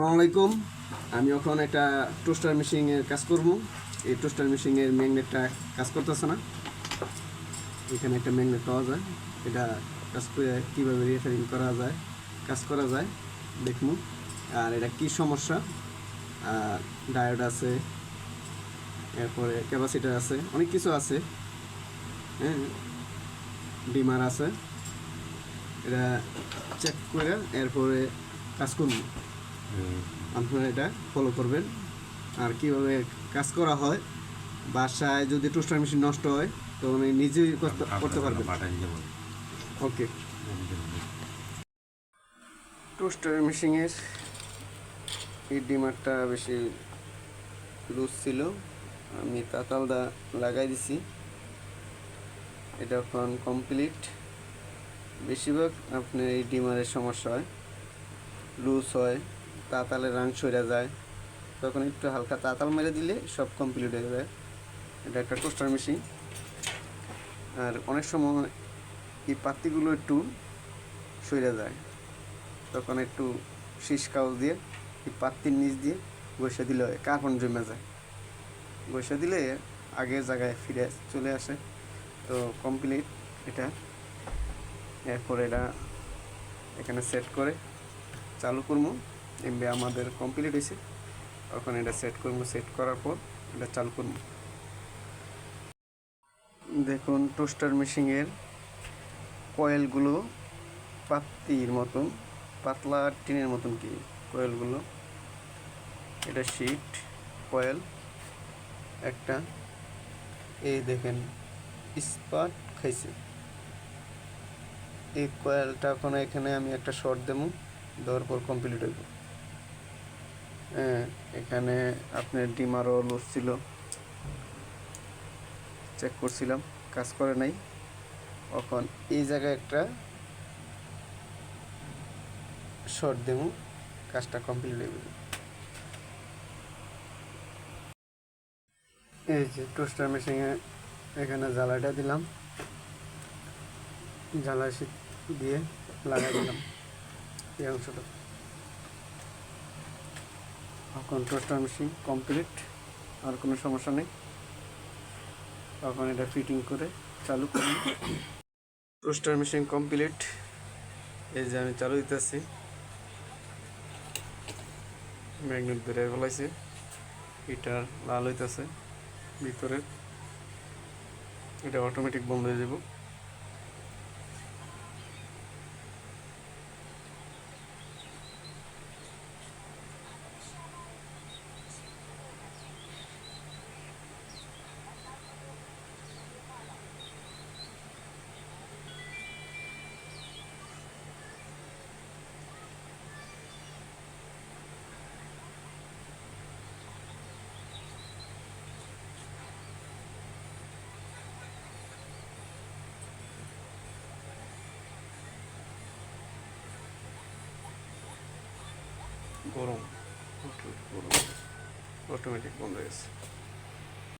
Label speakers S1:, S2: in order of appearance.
S1: আলাইকুম। আমি এখন একটা টোস্টার মেশিনের কাজ করব। এই টোস্টার মেশিনের ম্যাগনেটটা কাজ করতেছে না। এখানে একটা ম্যাগনেট পাওয়া যায়। এটা কাজ করে কীভাবে রিফারিং করা যায়, কাজ করা যায় দেখুন আর এটা কি সমস্যা? আর ডায়োড আছে, এরপরে ক্যাপাসিটার আছে, অনেক কিছু আছে। হ্যাঁ ডিমার আছে। এটা চেক করে এরপরে কাজ করব। আপনারা এটা ফলো করবেন। আর কীভাবে কাজ করা হয় বাসায় যদি টোস্টার মেশিন নষ্ট হয় তো উনি নিজেই করতে- পারবেন। ওকে টোস্টার মেশিনের এই ডিমারটা বেশি লুজ ছিল। আমি তাতালদা লাগাই দিছি। এটা এখন কমপ্লিট বেশিরভাগ আপনার এই ডিমারের সমস্যা হয়। লুজ হয়। তাতালে রাং সরে যায়। তখন একটু হালকা তাতাল মেরে দিলে সব কমপ্লিট হয়ে যায়। এটা একটা টোস্টার মেশিন আর অনেক সময় এই পাতিগুলো একটু সরে যায়। তখন একটু শীষ কাগজ দিয়ে এই পাত্তির নিচ দিয়ে বসে দিলে হয়, কার্বন জমে যায়। বসে দিলে আগের জায়গায় ফিরে চলে আসে। তো কমপ্লিট এটা। এরপর এটা এখানে সেট করে চালু করব। এমবি আমাদের কমপ্লিট হয়েছে। তখন এটা সেট করব সেট করার পর এটা চালু করব। দেখুন টোস্টার মেশিনের কয়েলগুলো পাত্তির মতন, পাতলা টিনের মতন কি কয়েলগুলো এটা শিট কয়েল একটা। এই দেখেন, ইস্পাত খাইছে। এই কয়েলটা এখন এখানে আমি একটা শর্ট দেবো, দেওয়ার পর কমপ্লিট হইব। এখানে আপনার ডিমারও লুজ ছিল। চেক করছিলাম, কাজ করে নাই। এখন এই জায়গায় একটা শর্ট দেবো, কাজটা কমপ্লিট হয়ে এই যে টোস্টার মেশিনে এখানে জ্বালাটা দিলাম। জ্বালা দিয়ে লাগাই দিলাম এই অংশটা। এখন টোস্টার মেশিন কমপ্লিট আর কোনো সমস্যা নেই। তখন এটা ফিটিং করে চালু করি টোস্টার মেশিন কমপ্লিট এই যে আমি চালু দিতেছি। ম্যাগনেট বেরিয়ে ফেলাইছে। হিটার লাল হইতেছে। ভিতরে। এটা অটোমেটিক বন্ধ হয়ে যাব। গরম। গরম। অটোমেটিক বন্ধ হয়ে গেছে।